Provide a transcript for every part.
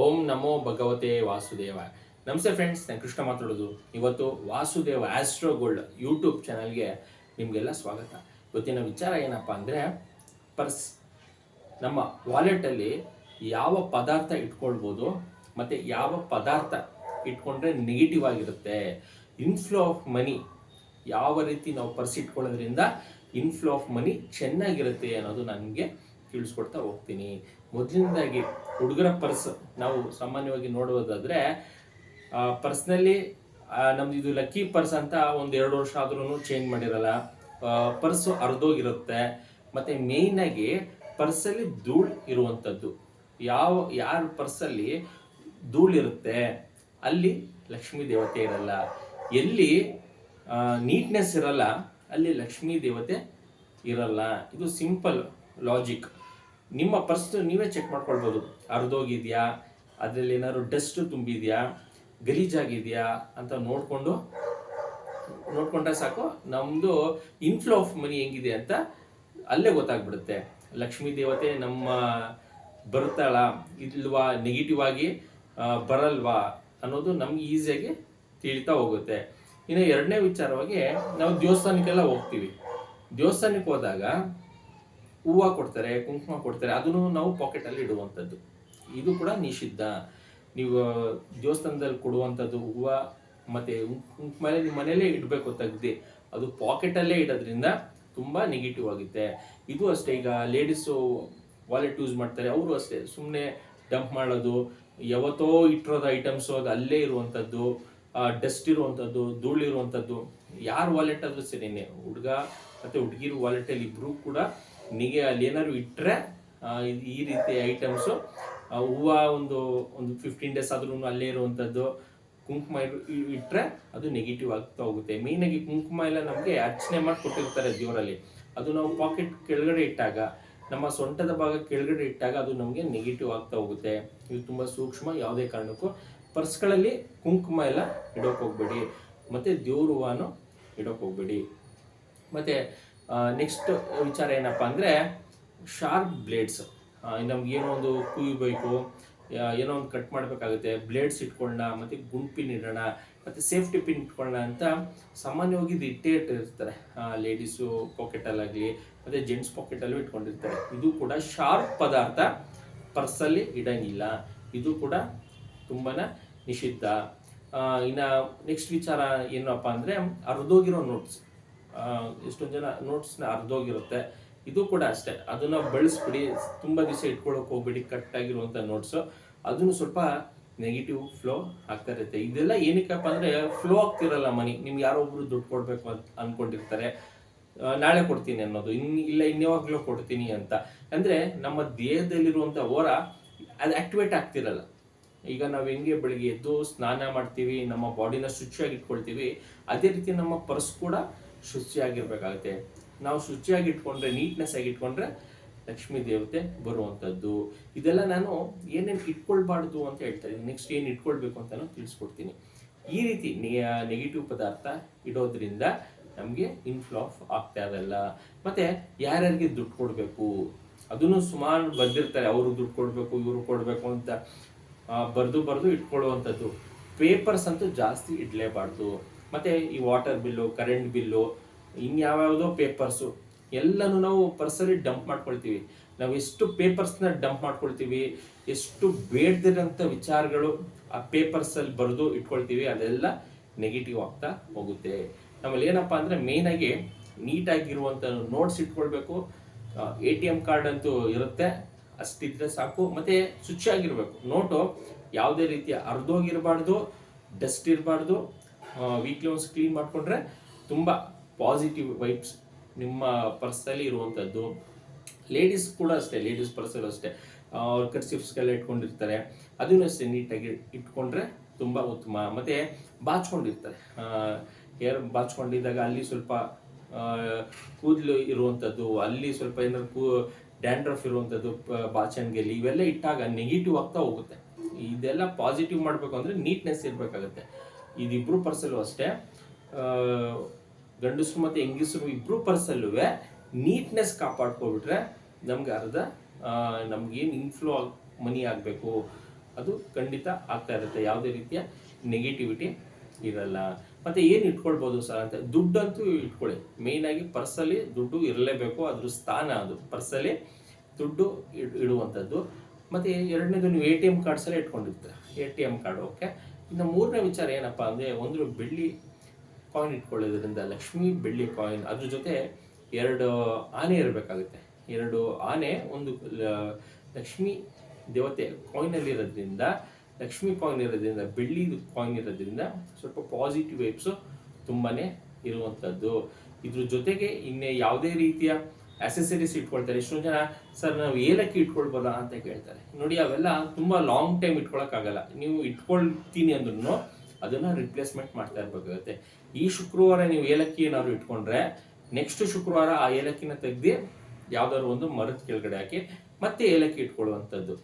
ಓಂ ನಮೋ ಭಗವತೆ ವಾಸುದೇವ. ನಮಸ್ತೆ ಫ್ರೆಂಡ್ಸ್ ನಾನು ಕೃಷ್ಣ ಮಾತಾಡೋದು. ಇವತ್ತು ವಾಸುದೇವ ಆಸ್ಟ್ರೋ ಗೋಲ್ಡ್ ಯೂಟ್ಯೂಬ್ ಚಾನಲ್ಗೆ ನಿಮಗೆಲ್ಲ ಸ್ವಾಗತ. ಇವತ್ತಿನ ವಿಚಾರ ಏನಪ್ಪ ಅಂದರೆ ಪರ್ಸ್ ನಮ್ಮ ವಾಲೆಟಲ್ಲಿ ಯಾವ ಪದಾರ್ಥ ಇಟ್ಕೊಳ್ಬೋದು, ಮತ್ತು ಯಾವ ಪದಾರ್ಥ ಇಟ್ಕೊಂಡ್ರೆ ನೆಗೆಟಿವ್ ಆಗಿರುತ್ತೆ. ಇನ್ಫ್ಲೋ ಆಫ್ ಮನಿ ಯಾವ ರೀತಿ ನಾವು ಪರ್ಸ್ ಇಟ್ಕೊಳ್ಳೋದ್ರಿಂದ ಇನ್ಫ್ಲೋ ಆಫ್ ಮನಿ ಚೆನ್ನಾಗಿರುತ್ತೆ ಅನ್ನೋದು ನನಗೆ ತಿಳಿಸ್ಕೊಡ್ತಾ ಹೋಗ್ತೀನಿ. ಮೊದಲಿಂದಾಗಿ ಹುಡುಗರ ಪರ್ಸ್ ನಾವು ಸಾಮಾನ್ಯವಾಗಿ ನೋಡುವುದಾದ್ರೆ ಪರ್ಸ್ನಲ್ಲಿ ನಮ್ದು ಇದು ಲಕ್ಕಿ ಪರ್ಸ್ ಅಂತ ಒಂದು ಎರಡು ವರ್ಷ ಆದ್ರೂ ಚೇಂಜ್ ಮಾಡಿರಲ್ಲ. ಪರ್ಸು ಅರ್ಧೋಗಿರುತ್ತೆ ಮತ್ತೆ ಮೇಯ್ನ್ ಆಗಿ ಪರ್ಸಲ್ಲಿ ಧೂಳು ಇರುವಂಥದ್ದು ಯಾವ, ಯಾರ ಪರ್ಸಲ್ಲಿ ಧೂಳ್ ಇರುತ್ತೆ, ಅಲ್ಲಿ ಲಕ್ಷ್ಮೀ ದೇವತೆ ಇರಲ್ಲ. ಎಲ್ಲಿ ನೀಟ್ನೆಸ್ ಇರಲ್ಲ, ಅಲ್ಲಿ ಲಕ್ಷ್ಮೀ ದೇವತೆ ಇರಲ್ಲ. ಇದು ಸಿಂಪಲ್ ಲಾಜಿಕ್ ನಿಮ್ಮ ಪರ್ಸ್ ನೀವೇ ಚೆಕ್ ಮಾಡ್ಕೊಳ್ಬೋದು. ಅರ್ಧೋಗಿದೆಯಾ? ಅದರಲ್ಲಿ ಏನಾದ್ರು ಡಸ್ಟ್ ತುಂಬಿದೆಯಾ? ಗಲೀಜಾಗಿದೆಯಾ? ಅಂತ ನೋಡಿಕೊಂಡು, ನೋಡ್ಕೊಂಡ್ರೆ ಸಾಕು. ನಮ್ಮದು ಇನ್ಫ್ಲೋ ಆಫ್ ಮನಿ ಹೆಂಗಿದೆ ಅಂತ ಅಲ್ಲೇ ಗೊತ್ತಾಗ್ಬಿಡುತ್ತೆ. ಲಕ್ಷ್ಮೀ ದೇವತೆ ನಮ್ಮ ಬರ್ತಾಳ ಇಲ್ವಾ ನೆಗೆಟಿವ್ ಆಗಿ ಬರಲ್ವಾ ಅನ್ನೋದು ನಮ್ಗೆ ಈಸಿಯಾಗಿ ತಿಳಿತಾ ಹೋಗುತ್ತೆ. ಇನ್ನು ಎರಡನೇ ವಿಚಾರವಾಗಿ ನಾವು ದೇವಸ್ಥಾನಕ್ಕೆಲ್ಲ ಹೋಗ್ತೀವಿ. ದೇವಸ್ಥಾನಕ್ಕೆ ಹೋದಾಗ ಹೂವು ಕೊಡ್ತಾರೆ, ಕುಂಕುಮ ಕೊಡ್ತಾರೆ, ಅದನ್ನು ನಾವು ಪಾಕೆಟಲ್ಲಿ ಇಡುವಂಥದ್ದು. ಇದು ಕೂಡ ನಿಷಿದ್ಧ. ನೀವು ದೇವಸ್ಥಾನದಲ್ಲಿ ಕೊಡುವಂಥದ್ದು ಹೂವು ಮತ್ತು ಕುಂಕುಮ ನಿಮ್ಮ ಮನೇಲೇ ಇಡಬೇಕು ತೆಗ್ದು, ಅದು ಪಾಕೆಟಲ್ಲೇ ಇಡೋದ್ರಿಂದ ತುಂಬ ನೆಗೆಟಿವ್ ಆಗುತ್ತೆ. ಇದು ಅಷ್ಟೇ, ಈಗ ಲೇಡೀಸು ವಾಲೆಟ್ ಯೂಸ್ ಮಾಡ್ತಾರೆ, ಅವರು ಅಷ್ಟೇ. ಸುಮ್ಮನೆ ಡಂಪ್ ಮಾಡೋದು, ಯಾವತ್ತೋ ಇಟ್ಟಿರೋದು ಐಟಮ್ಸು ಅದು ಅಲ್ಲೇ ಇರುವಂಥದ್ದು ಡಸ್ಟ್ ಇರುವಂಥದ್ದು, ಧೂಳಿರುವಂಥದ್ದು, ಯಾರ ವಾಲೆಟ್ ಆದರೂ ಸರಿನೇ ಹುಡುಗ ಮತ್ತು ಹುಡುಗಿರು ವಾಲೆಟಲ್ಲಿ ಇಬ್ಬರೂ ಕೂಡ ನಿಗೆ ಅಲ್ಲಿ ಏನಾದ್ರು ಇಟ್ಟರೆ ಈ ರೀತಿ ಐಟಮ್ಸು ಹೂವು ಒಂದು ಒಂದು ಫಿಫ್ಟೀನ್ ಡೇಸ್ ಆದ್ರೂ ಅಲ್ಲೇ ಇರುವಂಥದ್ದು ಕುಂಕುಮ ಇಟ್ಟರೆ ಅದು ನೆಗೆಟಿವ್ ಆಗ್ತಾ ಹೋಗುತ್ತೆ. ಮೇಯ್ನಾಗಿ ಕುಂಕುಮ ಎಲ್ಲ ನಮಗೆ ಅರ್ಚನೆ ಮಾಡಿ ಕೊಟ್ಟಿರ್ತಾರೆ ದೇವರಲ್ಲಿ. ಅದು ನಾವು ಪಾಕೆಟ್ ಕೆಳಗಡೆ ಇಟ್ಟಾಗ, ನಮ್ಮ ಸೊಂಟದ ಭಾಗ ಕೆಳಗಡೆ ಇಟ್ಟಾಗ ಅದು ನಮಗೆ ನೆಗೆಟಿವ್ ಆಗ್ತಾ ಹೋಗುತ್ತೆ. ಇದು ತುಂಬ ಸೂಕ್ಷ್ಮ, ಯಾವುದೇ ಕಾರಣಕ್ಕೂ. ಪರ್ಸ್ಗಳಲ್ಲಿ ಕುಂಕುಮ ಎಲ್ಲ ಇಡೋಕೆ ಹೋಗ್ಬೇಡಿ. ಮತ್ತು ದೇವ್ರ ಹೂವನು ಇಡೋಕೆ ಹೋಗ್ಬೇಡಿ. ಮತ್ತು ನೆಕ್ಸ್ಟ್ ವಿಚಾರ ಏನಪ್ಪ ಅಂದರೆ ಶಾರ್ಪ್ ಬ್ಲೇಡ್ಸ್ ನಮ್ಗೆ ಏನೋ ಒಂದು ಕೂಯಿ ಯಾ- ಏನೋ ಒಂದು ಕಟ್ ಮಾಡಬೇಕಾಗುತ್ತೆ. ಬ್ಲೇಡ್ಸ್ ಇಟ್ಕೊಳ್ಳೋಣ, ಮತ್ತು ಗುಂಪಿನ ಇಡೋಣ, ಮತ್ತು ಸೇಫ್ಟಿ ಪಿನ್ ಇಟ್ಕೊಳ್ಳೋಣ ಅಂತ ಸಾಮಾನ್ಯವಾಗಿ ಇದು ಇಟ್ಟೇ ಇಟ್ಟಿರ್ತಾರೆ. ಲೇಡೀಸು ಪಾಕೆಟಲ್ಲಾಗಲಿ ಮತ್ತು ಜೆಂಟ್ಸ್ ಪಾಕೆಟಲ್ಲೂ ಇಟ್ಕೊಂಡಿರ್ತಾರೆ. ಇದು ಕೂಡ ಶಾರ್ಪ್ ಪದಾರ್ಥ ಪರ್ಸಲ್ಲಿ ಇಡಂಗಿಲ್ಲ. ಇದು ಕೂಡ ತುಂಬಾ ನಿಷಿದ್ಧ. ಇನ್ನು ನೆಕ್ಸ್ಟ್ ವಿಚಾರ ಏನಪ್ಪ ಅಂದರೆ ಅರ್ಧೋಗಿರೋ ನೋಟ್ಸ್ ಎಷ್ಟೊಂದು ಜನ ನೋಟ್ಸ್ನ ಅರ್ಧೋಗಿರುತ್ತೆ. ಇದು ಕೂಡ ಅಷ್ಟೇ. ಅದನ್ನ ಬಳಸ್ಬಿಡಿ. ತುಂಬ ದಿವಸ ಇಟ್ಕೊಳ್ಳೋಕೆ ಹೋಗ್ಬಿಡಿ. ಕಟ್ಟಾಗಿರುವಂಥ ನೋಟ್ಸು ಅದನ್ನು ಸ್ವಲ್ಪ ನೆಗೆಟಿವ್ ಫ್ಲೋ ಆಗ್ತಾ ಇರುತ್ತೆ. ಇದೆಲ್ಲ ಏನಕ್ಕಪ್ಪ ಅಂದರೆ ಫ್ಲೋ ಆಗ್ತಿರಲ್ಲ ಮನಿ. ನಿಮ್ಗೆ ಯಾರೋ ಒಬ್ರು ದುಡ್ಡು ಕೊಡಬೇಕು ಅಂತ ಅನ್ಕೊಂಡಿರ್ತಾರೆ. ನಾಳೆ ಕೊಡ್ತೀನಿ ಅನ್ನೋದು. ಇನ್, ಇಲ್ಲ ಇನ್ಯಾವಾಗಲೂ ಕೊಡ್ತೀನಿ ಅಂತ. ಅಂದರೆ ನಮ್ಮ ದೇಹದಲ್ಲಿರುವಂಥ ಓರ ಅದು ಆಕ್ಟಿವೇಟ್ ಆಗ್ತಿರಲ್ಲ. ಈಗ ನಾವು ಹೆಂಗೆ ಬೆಳಿಗ್ಗೆ ಎದ್ದು ಸ್ನಾನ ಮಾಡ್ತೀವಿ, ನಮ್ಮ ಬಾಡಿನ ಶುಚಿಯಾಗಿ ಇಟ್ಕೊಳ್ತೀವಿ, ಅದೇ ರೀತಿ ನಮ್ಮ ಪರ್ಸ್ ಕೂಡ ಶುಚಿಯಾಗಿರ್ಬೇಕಾಗುತ್ತೆ. ನಾವು ಶುಚಿಯಾಗಿ ಇಟ್ಕೊಂಡ್ರೆ ನೀಟ್ನೆಸ್ ಆಗಿ ಇಟ್ಕೊಂಡ್ರೆ ಲಕ್ಷ್ಮೀ ದೇವತೆ ಬರುವಂಥದ್ದು. ಇದೆಲ್ಲ ನಾನು ಏನೇನು ಇಟ್ಕೊಳ್ಬಾರ್ದು ಅಂತ ಹೇಳ್ತಾರೆ ನೆಕ್ಸ್ಟ್ ಏನು ಇಟ್ಕೊಳ್ಬೇಕು ಅಂತ ತಿಳಿಸ್ಕೊಡ್ತೀನಿ. ಈ ರೀತಿ ನೆಗೆಟಿವ್ ಪದಾರ್ಥ ಇಡೋದ್ರಿಂದ ನಮಗೆ ಇನ್ಫ್ಲೋ ಆಫ್ ಆಗ್ತಾ ಇರಲ್ಲ ಮತ್ತು ಯಾರ್ಯಾರಿಗೆ ದುಡ್ಡು ಕೊಡಬೇಕು? ಅದನ್ನು ಸುಮಾರು ಬಂದಿರ್ತಾರೆ. ಅವರು ದುಡ್ಡು ಕೊಡಬೇಕು, ಇವರು ಕೊಡಬೇಕು ಅಂತ. ಬರೆದು ಬರೆದು ಇಟ್ಕೊಳ್ಳುವಂಥದ್ದು. ಪೇಪರ್ಸ್ ಅಂತೂ ಜಾಸ್ತಿ ಇಡಲೇಬಾರ್ದು. ಮತ್ತೆ ಈ ವಾಟರ್ ಬಿಲ್ಲು ಕರೆಂಟ್ ಬಿಲ್ಲು ಇನ್ಯಾವ್ಯಾವುದೋ ಪೇಪರ್ಸು ಎಲ್ಲನೂ ನಾವು ಪರ್ಸಲ್ಲಿ ಡಂಪ್ ಮಾಡ್ಕೊಳ್ತೀವಿ. ನಾವು ಎಷ್ಟು ಪೇಪರ್ಸ್ನ ಡಂಪ್ ಮಾಡ್ಕೊಳ್ತೀವಿ, ಎಷ್ಟು ಬೇಡದಿರೋಂಥ ವಿಚಾರಗಳು ಆ ಪೇಪರ್ಸಲ್ಲಿ ಬರೆದು ಇಟ್ಕೊಳ್ತೀವಿ, ಅದೆಲ್ಲ ನೆಗೆಟಿವ್ ಆಗ್ತಾ ಹೋಗುತ್ತೆ. ನಮ್ಮಲ್ಲಿ ಏನಪ್ಪ ಅಂದರೆ ಮೇಯ್ನಾಗಿ ನೀಟಾಗಿರುವಂಥ ನೋಟ್ಸ್ ಇಟ್ಕೊಳ್ಬೇಕು ಎ ಟಿ ಎಂ ಕಾರ್ಡ್ ಅಂತೂ ಇರುತ್ತೆ, ಅಷ್ಟಿದ್ರೆ ಸಾಕು. ಮತ್ತೆ ಶುಚಿಯಾಗಿರಬೇಕು. ನೋಟು ಯಾವುದೇ ರೀತಿಯ ಅರ್ಧೋಗಿರಬಾರ್ದು ಡಸ್ಟ್ ಇರಬಾರ್ದು ವೀಕ್ಲಿ ಒನ್ಸ್ ಕ್ಲೀನ್ ಮಾಡಿಕೊಂಡ್ರೆ ತುಂಬ ಪಾಸಿಟಿವ್ ವೈಬ್ಸ್ ನಿಮ್ಮ ಪರ್ಸಲ್ಲಿ ಇರುವಂಥದ್ದು ಲೇಡೀಸ್ ಕೂಡ ಅಷ್ಟೇ ಲೇಡೀಸ್ ಪರ್ಸಲ್ಲೂ ಅಷ್ಟೇ. ಅವ್ರ ಕರ್ಸಿಪ್ಸ್ಗೆಲ್ಲ ಇಟ್ಕೊಂಡಿರ್ತಾರೆ. ಅದನ್ನು ಅಷ್ಟೇ ನೀಟಾಗಿ ಇಟ್ಕೊಂಡ್ರೆ ತುಂಬ ಉತ್ತಮ. ಮತ್ತು ಬಾಚ್ಕೊಂಡಿರ್ತಾರೆ. ಹೇರ್ ಬಾಚ್ಕೊಂಡಿದ್ದಾಗ ಅಲ್ಲಿ ಸ್ವಲ್ಪ ಕೂದಲು ಇರುವಂಥದ್ದು ಅಲ್ಲಿ ಸ್ವಲ್ಪ ಏನಾದ್ರು ಕೂ ಡ್ಯಾಂಡ್ರಫ್ ಇರುವಂಥದ್ದು ಬಾಚಣಿಗೆಯಲ್ಲಿ ಇವೆಲ್ಲ ಇಟ್ಟಾಗ ನೆಗೆಟಿವ್ ಆಗ್ತಾ ಹೋಗುತ್ತೆ. ಇದೆಲ್ಲ ಪಾಸಿಟಿವ್ ಮಾಡಬೇಕು ಅಂದರೆ ನೀಟ್ನೆಸ್ ಇರಬೇಕಾಗತ್ತೆ. ಇದಿಬ್ರು ಪರ್ಸಲ್ಲೂ ಅಷ್ಟೇ. ಗಂಡಸರು ಮತ್ತು ಹೆಂಗಸರು ಇಬ್ರು ಪರ್ಸಲ್ಲೂ ನೀಟ್ನೆಸ್ ಕಾಪಾಡ್ಕೊಬಿಟ್ರೆ ನಮ್ಗೆ ಅರ್ಧ ನಮ್ಗೇನು ಇನ್ಫ್ಲೋ ಮನಿ ಆಗಬೇಕು. ಅದು ಖಂಡಿತ ಆಗ್ತಾ ಇರುತ್ತೆ. ಯಾವುದೇ ರೀತಿಯ ನೆಗೆಟಿವಿಟಿ ಇರಲ್ಲ. ಮತ್ತೆ ಏನು ಇಟ್ಕೊಳ್ಬೋದು ಸರ್ ಅಂತ, ದುಡ್ಡಂತೂ ಇಟ್ಕೊಳ್ಳಿ. ಮೇಯ್ನಾಗಿ ಪರ್ಸಲ್ಲಿ ದುಡ್ಡು ಇರಲೇಬೇಕು. ಅದ್ರ ಸ್ಥಾನ ಅದು. ಪರ್ಸಲ್ಲಿ ದುಡ್ಡು ಇಡ್- ಇಡುವಂಥದ್ದು. ಮತ್ತೆ ಎರಡನೇದು ನೀವು ಎ ಟಿ ಎಂ ಕಾರ್ಡ್ಸಲ್ಲೇ ಇಟ್ಕೊಂಡಿರ್ತೀರ. A T M card okay ಇನ್ನು ಮೂರನೇ ವಿಚಾರ ಏನಪ್ಪ ಅಂದರೆ ಒಂದು ಬೆಳ್ಳಿ ಕಾಯಿನ್ ಇಟ್ಕೊಳ್ಳೋದ್ರಿಂದ ಲಕ್ಷ್ಮಿ ಬೆಳ್ಳಿ ಕಾಯಿನ್ ಅದ್ರ ಜೊತೆ ಎರಡು ಆನೆ ಇರಬೇಕಾಗುತ್ತೆ. ಎರಡು ಆನೆ ಒಂದು ಲಕ್ಷ್ಮಿ ದೇವತೆ ಕಾಯಿನಲ್ಲಿ ಇರೋದ್ರಿಂದ, ಲಕ್ಷ್ಮಿ ಕಾಯಿನ್ ಇರೋದ್ರಿಂದ, ಬೆಳ್ಳಿ ಕಾಯಿನ್ ಇರೋದ್ರಿಂದ ಸ್ವಲ್ಪ ಪಾಸಿಟಿವ್ ವೈಬ್ಸು ತುಂಬಾ ಇರುವಂಥದ್ದು. ಇದ್ರ ಜೊತೆಗೆ ಇನ್ನೇ ಯಾವುದೇ ರೀತಿಯ ಅಸೆಸರೀಸ್ ಇಟ್ಕೊಳ್ತಾರೆ. ಎಷ್ಟೊಂದು ಜನ, ಸರ್, ನಾವು ಏಲಕ್ಕಿ ಇಟ್ಕೊಳ್ಬೋದ? ಅಂತ ಕೇಳ್ತಾರೆ. ನೋಡಿ, ಅವೆಲ್ಲ ತುಂಬ ಲಾಂಗ್ ಟೈಮ್ ಇಟ್ಕೊಳಕ್ಕಾಗಲ್ಲ. ನೀವು ಇಟ್ಕೊಳ್ತೀನಿ ಅಂದ್ರೂ ಅದನ್ನ ರಿಪ್ಲೇಸ್ಮೆಂಟ್ ಮಾಡ್ತಾ ಇರ್ಬೇಕಾಗುತ್ತೆ. ಈ ಶುಕ್ರವಾರ ನೀವು ಏಲಕ್ಕಿ ಏನಾದ್ರು ಇಟ್ಕೊಂಡ್ರೆ ನೆಕ್ಸ್ಟ್ ಶುಕ್ರವಾರ ಆ ಏಲಕ್ಕಿನ ತೆಗೆದು ಯಾವ್ದಾದ್ರು ಒಂದು ಮರದ ಕೆಳಗಡೆ ಹಾಕಿ ಮತ್ತೆ ಏಲಕ್ಕಿ ಇಟ್ಕೊಳ್ಳುವಂಥದ್ದು.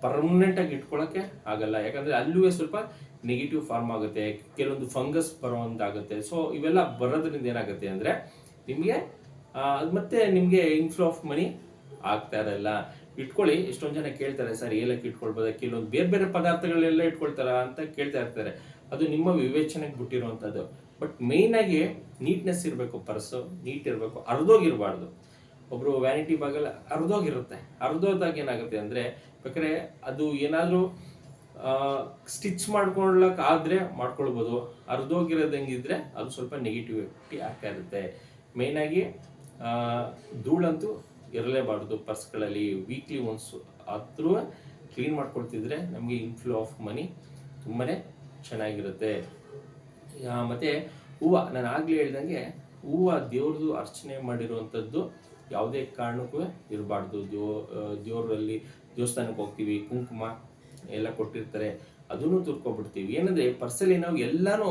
ಪರ್ಮನೆಂಟ್ ಆಗಿ ಇಟ್ಕೊಳಕ್ಕೆ ಆಗಲ್ಲ. ಯಾಕಂದ್ರೆ ಅಲ್ಲೂ ಸ್ವಲ್ಪ ನೆಗೆಟಿವ್ ಫಾರ್ಮ್ ಆಗುತ್ತೆ. ಕೆಲವೊಂದು ಫಂಗಸ್ ಬರುವಂತಾಗುತ್ತೆ. ಸೊ ಇವೆಲ್ಲ ಬರೋದ್ರಿಂದ ಏನಾಗುತ್ತೆ ಅಂದ್ರೆ, ನಿಮಗೆ ಮತ್ತೆ ನಿಮಗೆ ಇನ್ಫ್ಲೋ ಆಫ್ ಮನಿ ಆಗ್ತಾ ಇರಲ್ಲ ಇಟ್ಕೊಳ್ಳಿ, ಎಷ್ಟೊಂದು ಜನ ಕೇಳ್ತಾರೆ, ಸರ್, ಏಲಕ್ಕಿ ಇಟ್ಕೊಳ್ಬೋದ? ಕೆಲವೊಂದು ಬೇರೆ ಬೇರೆ ಪದಾರ್ಥಗಳೆಲ್ಲ ಇಟ್ಕೊಳ್ತಾರ? ಅಂತ ಕೇಳ್ತಾ ಇರ್ತಾರೆ. ಅದು ನಿಮ್ಮ ವಿವೇಚನೆಗೆ ಬಿಟ್ಟಿರುವಂಥದ್ದು. ಬಟ್ ಮೇಯ್ನಾಗಿ ನೀಟ್ನೆಸ್ ಇರಬೇಕು ಪರ್ಸು ನೀಟ್ ಇರಬೇಕು, ಅರ್ಧೋಗಿರಬಾರ್ದು. ಒಬ್ರು ವ್ಯಾನಿಟಿ ಬಾಗಲ್ ಅರ್ಧೋಗಿರುತ್ತೆ. ಅರ್ಧೋದಾಗ ಏನಾಗುತ್ತೆ ಅಂದ್ರೆ, ಬೇಕಾದ್ರೆ ಅದು ಏನಾದರೂ ಸ್ಟಿಚ್ ಮಾಡ್ಕೊಳ್ಳಕ್ ಆದ್ರೆ ಮಾಡ್ಕೊಳ್ಬೋದು. ಅರ್ಧೋಗಿರೋದಂಗಿದ್ರೆ ಅದು ಸ್ವಲ್ಪ ನೆಗೆಟಿವಿಟಿ ಆಗ್ತಾ ಇರುತ್ತೆ. ಮೇಯ್ನಾಗಿ ಧೂಳಂತೂ ಇರಲೇಬಾರ್ದು ಪರ್ಸ್ಗಳಲ್ಲಿ. ವೀಕ್ಲಿ ಒನ್ಸ್ ಆದರೂ ಕ್ಲೀನ್ ಮಾಡ್ಕೊಳ್ತಿದ್ರೆ ನಮಗೆ ಇನ್ಫ್ಲೋ ಆಫ್ ಮನಿ ತುಂಬಾ ಚೆನ್ನಾಗಿರುತ್ತೆ. ಮತ್ತು ಹೂವು, ನಾನು ಆಗಲೇ ಹೇಳ್ದಂಗೆ ಹೂವು ದೇವ್ರದ್ದು ಅರ್ಚನೆ ಮಾಡಿರುವಂಥದ್ದು ಯಾವುದೇ ಕಾರಣಕ್ಕೂ ಇರಬಾರ್ದು. ದೇವ್ ದೇವರಲ್ಲಿ ದೇವಸ್ಥಾನಕ್ಕೆ ಹೋಗ್ತೀವಿ, ಕುಂಕುಮ ಎಲ್ಲ ಕೊಟ್ಟಿರ್ತಾರೆ, ಅದನ್ನು ತುರ್ಕೊಬಿಡ್ತೀವಿ. ಏನಂದರೆ ಪರ್ಸಲ್ಲಿ ನಾವು ಎಲ್ಲನೂ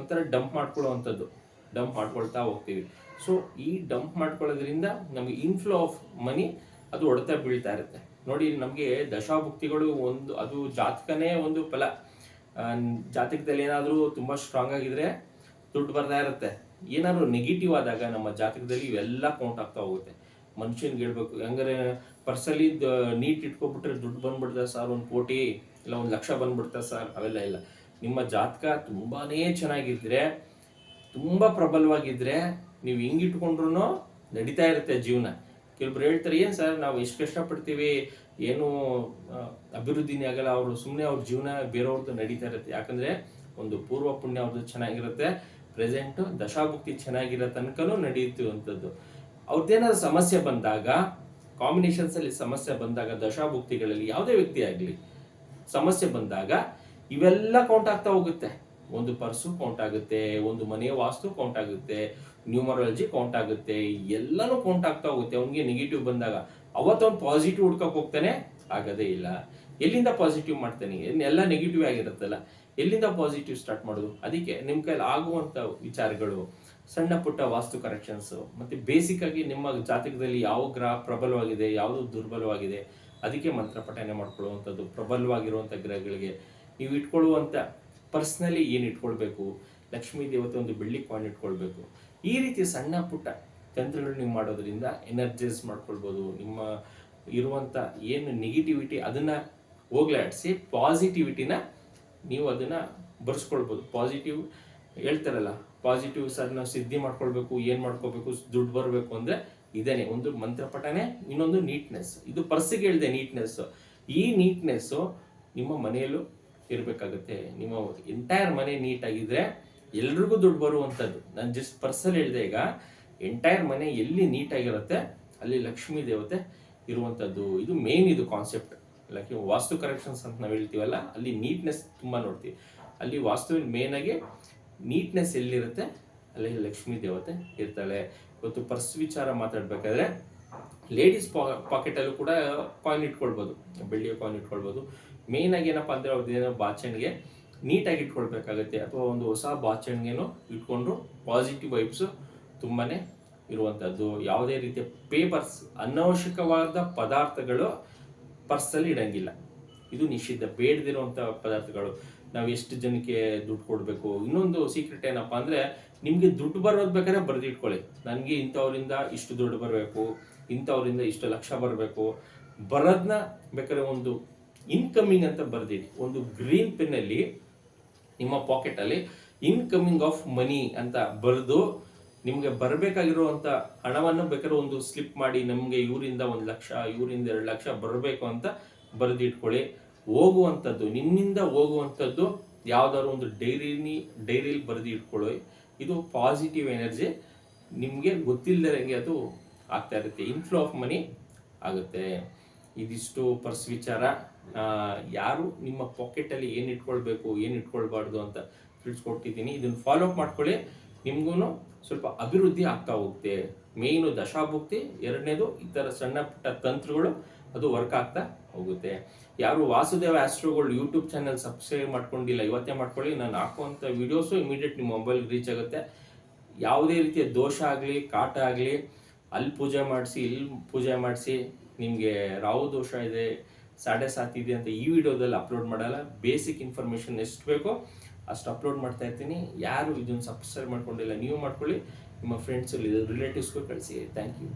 ಒಂಥರ ಡಂಪ್ ಮಾಡ್ಕೊಳ್ಳೋವಂಥದ್ದು. ಡಂಪ್ ಮಾಡ್ಕೊಳ್ತಾ ಹೋಗ್ತೀವಿ. ಸೊ ಈ ಡಂಪ್ ಮಾಡ್ಕೊಳ್ಳೋದ್ರಿಂದ ನಮಗೆ ಇನ್ಫ್ಲೋ ಆಫ್ ಮನಿ ಅದು ಹೊಡೆತ ಬೀಳ್ತಾ ಇರುತ್ತೆ. ನೋಡಿ, ನಮಗೆ ದಶಾಭುಕ್ತಿಗಳು ಒಂದು, ಅದು ಜಾತಕನೇ ಒಂದು ಫಲ. ಜಾತಕದಲ್ಲಿ ಏನಾದರೂ ತುಂಬಾ ಸ್ಟ್ರಾಂಗ್ ಆಗಿದ್ರೆ ದುಡ್ಡು ಬರ್ತಾ ಇರುತ್ತೆ. ಏನಾದರೂ ನೆಗೆಟಿವ್ ಆದಾಗ ನಮ್ಮ ಜಾತಕದಲ್ಲಿ ಇವೆಲ್ಲ ಕೌಂಟ್ ಆಗ್ತಾ ಹೋಗುತ್ತೆ. ಮನುಷ್ಯನ್ಗೆ ಹೇಳ್ಬೇಕು, ಹೆಂಗಾರೆ ಪರ್ಸಲ್ಲಿ ನೀಟ್ ಇಟ್ಕೊಬಿಟ್ರೆ ದುಡ್ಡು ಬಂದ್ಬಿಡ್ತಾ ಸರ್ ಒಂದು ಕೋಟಿ ಇಲ್ಲ, ಒಂದು ಲಕ್ಷ ಬಂದ್ಬಿಡ್ತಾ ಸರ್ ಅವೆಲ್ಲ ಇಲ್ಲ. ನಿಮ್ಮ ಜಾತಕ ತುಂಬಾನೇ ಚೆನ್ನಾಗಿದ್ರೆ ತುಂಬಾ ಪ್ರಬಲವಾಗಿದ್ರೆ ನೀವು ಹಿಂಗಿಟ್ಕೊಂಡ್ರೂ ನಡೀತಾ ಇರುತ್ತೆ ಜೀವನ. ಕೆಲವ್ರು ಹೇಳ್ತಾರೆ, ಏನು ಸರ್ ನಾವು ಎಷ್ಟು ಕಷ್ಟಪಡ್ತೀವಿ? ಏನು ಅಭಿವೃದ್ಧಿನೇ ಆಗಲ್ಲ. ಅವರು ಸುಮ್ಮನೆ ಅವ್ರ ಜೀವನ ಬೇರೆಯವ್ರದ್ದು ನಡೀತಾ ಇರುತ್ತೆ. ಯಾಕಂದ್ರೆ ಒಂದು ಪೂರ್ವ ಪುಣ್ಯ ಅವ್ರದ್ದು ಚೆನ್ನಾಗಿರುತ್ತೆ, ಪ್ರೆಸೆಂಟ್ ದಶಾಭುಕ್ತಿ ಚೆನ್ನಾಗಿರೋ ತನಕನೂ ನಡೆಯುತ್ತಿರುವಂಥದ್ದು ಅವ್ರದ್ದೇನಾದ್ರು ಸಮಸ್ಯೆ ಬಂದಾಗ ಕಾಂಬಿನೇಷನ್ಸ್ ಅಲ್ಲಿ ಸಮಸ್ಯೆ ಬಂದಾಗ, ದಶಾಭುಕ್ತಿಗಳಲ್ಲಿ ಯಾವುದೇ ವ್ಯಕ್ತಿ ಆಗಲಿ, ಸಮಸ್ಯೆ ಬಂದಾಗ ಇವೆಲ್ಲ ಕೌಂಟ್ ಆಗ್ತಾ ಹೋಗುತ್ತೆ. ಒಂದು ಪರ್ಸು ಕೌಂಟ್ ಆಗುತ್ತೆ, ಒಂದು ಮನೆಯ ವಾಸ್ತು ಕೌಂಟ್ ಆಗುತ್ತೆ ನ್ಯೂಮರಾಲಜಿ ಕೌಂಟ್ ಆಗುತ್ತೆ, ಎಲ್ಲನೂ ಕೌಂಟ್ ಆಗ್ತಾ ಹೋಗುತ್ತೆ, ಅವನಿಗೆ ನೆಗೆಟಿವ್ ಬಂದಾಗ. ಅವತ್ತವನು ಪಾಸಿಟಿವ್ ಹುಡ್ಕಕ್ ಹೋಗ್ತಾನೆ, ಆಗದೇ ಇಲ್ಲ. ಎಲ್ಲಿಂದ ಪಾಸಿಟಿವ್ ಮಾಡ್ತಾನೆ? ಎಲ್ಲ ನೆಗೆಟಿವ್ ಆಗಿರುತ್ತಲ್ಲ. ಎಲ್ಲಿಂದ ಪಾಸಿಟಿವ್ ಸ್ಟಾರ್ಟ್ ಮಾಡೋದು? ಅದಕ್ಕೆ ನಿಮ್ಮ ಕೈಲಿ ಆಗುವಂತ ವಿಚಾರಗಳು, ಸಣ್ಣ ಪುಟ್ಟ ವಾಸ್ತು ಕರೆಕ್ಷನ್ಸ್ ಮತ್ತೆ ಬೇಸಿಕ್ ಆಗಿ ನಿಮ್ಮ ಜಾತಕದಲ್ಲಿ ಯಾವ ಗ್ರಹ ಪ್ರಬಲವಾಗಿದೆ, ಯಾವುದು ದುರ್ಬಲವಾಗಿದೆ, ಅದಕ್ಕೆ ಮಂತ್ರ ಪಠನೆ ಮಾಡ್ಕೊಳ್ಳುವಂಥದ್ದು, ಪ್ರಬಲವಾಗಿರುವಂಥ ಗ್ರಹಗಳಿಗೆ ನೀವು ಇಟ್ಕೊಳ್ಳುವಂಥ ಪರ್ಸ್ನಲಿ ಏನು ಇಟ್ಕೊಳ್ಬೇಕು? ಲಕ್ಷ್ಮೀ ದೇವತೆ ಒಂದು ಬೆಳ್ಳಿ ಕಾಯಿನ್ ಇಟ್ಕೊಳ್ಬೇಕು. ಈ ರೀತಿ ಸಣ್ಣ ಪುಟ್ಟ ತಂತ್ರಗಳು ನೀವು ಮಾಡೋದ್ರಿಂದ ಎನರ್ಜೈಸ್ ಮಾಡ್ಕೊಳ್ಬೋದು. ನಿಮ್ಮ ಇರುವಂಥ ಏನು ನೆಗೆಟಿವಿಟಿ ಅದನ್ನು ಹೋಗ್ಲಾಡಿಸಿ ಪಾಸಿಟಿವಿಟಿನ ನೀವು ಅದನ್ನು ಬರ್ಸ್ಕೊಳ್ಬೋದು. ಪಾಸಿಟಿವ್ ಹೇಳ್ತಾರಲ್ಲ ಪಾಸಿಟಿವ್ ಸರ್ ನಾವು ಸಿದ್ಧಿ ಮಾಡ್ಕೊಳ್ಬೇಕು, ಏನು ಮಾಡ್ಕೋಬೇಕು ದುಡ್ಡು ಬರಬೇಕು ಅಂದರೆ ಇದೇನೆ ಒಂದು ಮಂತ್ರಪಟನೆ ಇನ್ನೊಂದು ನೀಟ್ನೆಸ್ ಇದು ಪರ್ಸಿಗೆ ಹೇಳಿದೆ ನೀಟ್ನೆಸ್ ಈ ನೀಟ್ನೆಸ್ಸು ನಿಮ್ಮ ಮನೆಯಲ್ಲೂ ಇರಬೇಕಾಗುತ್ತೆ. ನಿಮ್ಮ ಎಂಟೈರ್ ಮನೆ ನೀಟ್ ಆಗಿದ್ರೆ ಎಲ್ರಿಗೂ ದುಡ್ಡು ಬರುವಂಥದ್ದು ನಾನು ಜಸ್ಟ್ ಪರ್ಸಲ್ ಹೇಳಿದೆ ಈಗ ಎಂಟೈರ್ ಮನೆ ಎಲ್ಲಿ ನೀಟಾಗಿರುತ್ತೆ, ಅಲ್ಲಿ ಲಕ್ಷ್ಮೀ ದೇವತೆ ಇರುವಂಥದ್ದು ಇದು ಮೇನ್ ಇದು ಕಾನ್ಸೆಪ್ಟ್ ಲೈಕ್ ವಾಸ್ತು ಕರೆಕ್ಷನ್ಸ್ ಅಂತ ನಾವು ಹೇಳ್ತೀವಲ್ಲ, ಅಲ್ಲಿ ನೀಟ್ನೆಸ್ ತುಂಬಾ ನೋಡ್ತೀವಿ. ಅಲ್ಲಿ ವಾಸ್ತುವಿನ ಆಗಿ ನೀಟ್ನೆಸ್ ಎಲ್ಲಿರುತ್ತೆ, ಅಲ್ಲಿ ಲಕ್ಷ್ಮೀ ದೇವತೆ ಇರ್ತಾಳೆ. ಇವತ್ತು ಪರ್ಸ್ ವಿಚಾರ ಮಾತಾಡ್ಬೇಕಾದ್ರೆ ಲೇಡೀಸ್ ಪಾಕೆಟಲ್ಲೂ ಕೂಡ ಕಾಯಿನ್ ಇಟ್ಕೊಳ್ಬೋದು. ಬೆಳ್ಳಿಯ ಕಾಯಿನ್ ಇಟ್ಕೊಳ್ಬೋದು. ಮೇನ್ ಆಗಿ ಏನಪ್ಪಾ ಅಂದ್ರೆ ಅವ್ರದ್ದು ಏನೋ ಬಾಚಣಿಗೆ ನೀಟಾಗಿ ಇಟ್ಕೊಳ್ಬೇಕಾಗುತ್ತೆ. ಅಥವಾ ಒಂದು ಹೊಸ ಬಾಚಣಿಗೆನೂ ಇಟ್ಕೊಂಡ್ರು ಪಾಸಿಟಿವ್ ವೈಬ್ಸ್ ತುಂಬಾನೇ ಇರುವಂಥದ್ದು ಯಾವುದೇ ರೀತಿಯ ಪೇಪರ್ಸ್ ಅನವಶ್ಯಕವಾದ ಪದಾರ್ಥಗಳು ಪರ್ಸಲ್ಲಿ ಇಡಂಗಿಲ್ಲ. ಇದು ನಿಷಿದ್ಧ. ಬೇಡದಿರುವಂಥ ಪದಾರ್ಥಗಳು. ನಾವು ಎಷ್ಟು ಜನಕ್ಕೆ ದುಡ್ಡು ಕೊಡಬೇಕು? ಇನ್ನೊಂದು ಸೀಕ್ರೆಟ್ ಏನಪ್ಪಾ ಅಂದ್ರೆ, ನಿಮ್ಗೆ ದುಡ್ಡು ಬರೋದು ಬೇಕಾದ್ರೆ ಬರೆದಿಟ್ಕೊಳ್ಳಿ ನನಗೆ ಇಂಥವ್ರಿಂದ ಇಷ್ಟು ದುಡ್ಡು ಬರಬೇಕು, ಇಂಥವ್ರಿಂದ ಇಷ್ಟು ಲಕ್ಷ ಬರಬೇಕು. ಬರೋದನ್ನ ಬೇಕಾದ್ರೆ ಒಂದು ಇನ್ಕಮಿಂಗ್ ಅಂತ ಬರ್ದಿಡಿ ಒಂದು ಗ್ರೀನ್ ಪೆನ್ ಅಲ್ಲಿ, ನಿಮ್ಮ ಪಾಕೆಟ್ ಅಲ್ಲಿ ಇನ್ಕಮಿಂಗ್ ಆಫ್ ಮನಿ ಅಂತ ಬರೆದು ನಿಮಗೆ ಬರಬೇಕಾಗಿರುವಂತ ಹಣವನ್ನು ಬೇಕಾದ್ರೆ ಒಂದು ಸ್ಲಿಪ್ ಮಾಡಿ ನಮಗೆ ಇವರಿಂದ ಒಂದು ಲಕ್ಷ, ಇವರಿಂದ ಎರಡು ಲಕ್ಷ ಬರಬೇಕು ಅಂತ ಬರೆದಿಟ್ಕೊಳ್ಳಿ. ಹೋಗುವಂಥದ್ದು ನಿನ್ನಿಂದ ಹೋಗುವಂಥದ್ದು ಯಾವ್ದಾದ್ರು ಒಂದು ಡೈರಿನಿ ಡೈರಿಲಿ ಬರೆದಿಟ್ಕೊಳ್ಳಿ. ಇದು ಪಾಸಿಟಿವ್ ಎನರ್ಜಿ ನಿಮಗೆ ಗೊತ್ತಿಲ್ಲದಂಗೆ ಅದು ಆಗ್ತಾ ಇರುತ್ತೆ. ಇನ್ಫ್ಲೋ ಆಫ್ ಮನಿ ಆಗುತ್ತೆ. ಇದಿಷ್ಟು ಪರ್ಸ್ ವಿಚಾರ. ಯಾರು ನಿಮ್ಮ ಪಾಕೆಟಲ್ಲಿ ಏನು ಇಟ್ಕೊಳ್ಬೇಕು, ಏನು ಇಟ್ಕೊಳ್ಬಾರ್ದು ಅಂತ ತಿಳಿಸ್ಕೊಟ್ಟಿದ್ದೀನಿ. ಇದನ್ನು ಫಾಲೋ ಅಪ್ ಮಾಡ್ಕೊಳ್ಳಿ. ನಿಮಗೂ ಸ್ವಲ್ಪ ಅಭಿವೃದ್ಧಿ ಆಗ್ತಾ ಹೋಗುತ್ತೆ. ಮೇಯ್ನು ದಶಾಭುಕ್ತಿ, ಎರಡನೇದು ಈ ಥರ ಸಣ್ಣ ಪುಟ್ಟ ತಂತ್ರಗಳು, ಅದು ವರ್ಕ್ ಆಗ್ತಾ ಹೋಗುತ್ತೆ. ಯಾರು ವಾಸುದೇವ ಆಸ್ಟ್ರೋಗಳು ಯೂಟ್ಯೂಬ್ ಚಾನಲ್ ಸಬ್ಸ್ಕ್ರೈಬ್ ಮಾಡ್ಕೊಂಡಿಲ್ಲ, ಇವತ್ತೇ ಮಾಡ್ಕೊಳ್ಳಿ. ನಾನು ಹಾಕುವಂಥ ವಿಡಿಯೋಸು ಇಮಿಡಿಯೇಟ್ ನಿಮ್ಮ ಮೊಬೈಲ್ ರೀಚ್ ಆಗುತ್ತೆ. ಯಾವುದೇ ರೀತಿಯ ದೋಷ ಆಗಲಿ, ಕಾಟ ಆಗಲಿ, ಅಲ್ಲಿ ಪೂಜೆ ಮಾಡಿಸಿ, ಇಲ್ಲಿ ಪೂಜೆ ಮಾಡಿಸಿ ನಿಮಗೆ ರಾಹು ದೋಷ ಇದೆ ಸಾಡೆ ಸಾತ್ ಇದೆ ಅಂತ ಈ ವಿಡಿಯೋದಲ್ಲಿ ಅಪ್ಲೋಡ್ ಮಾಡಲ್ಲ. ಬೇಸಿಕ್ ಇನ್ಫಾರ್ಮೇಷನ್ ಎಷ್ಟು ಬೇಕೋ ಅಷ್ಟು ಅಪ್ಲೋಡ್ ಮಾಡ್ತಾ ಇರ್ತೀನಿ. ಯಾರು ಇದನ್ನು ಸಬ್ಸ್ಕ್ರೈಬ್ ಮಾಡ್ಕೊಂಡಿಲ್ಲ, ನೀವು ಮಾಡ್ಕೊಳ್ಳಿ. ನಿಮ್ಮ ಫ್ರೆಂಡ್ಸ್ ರಿಲೇಟಿವ್ಸ್ಗೂ ಕಳಿಸಿ. Thank you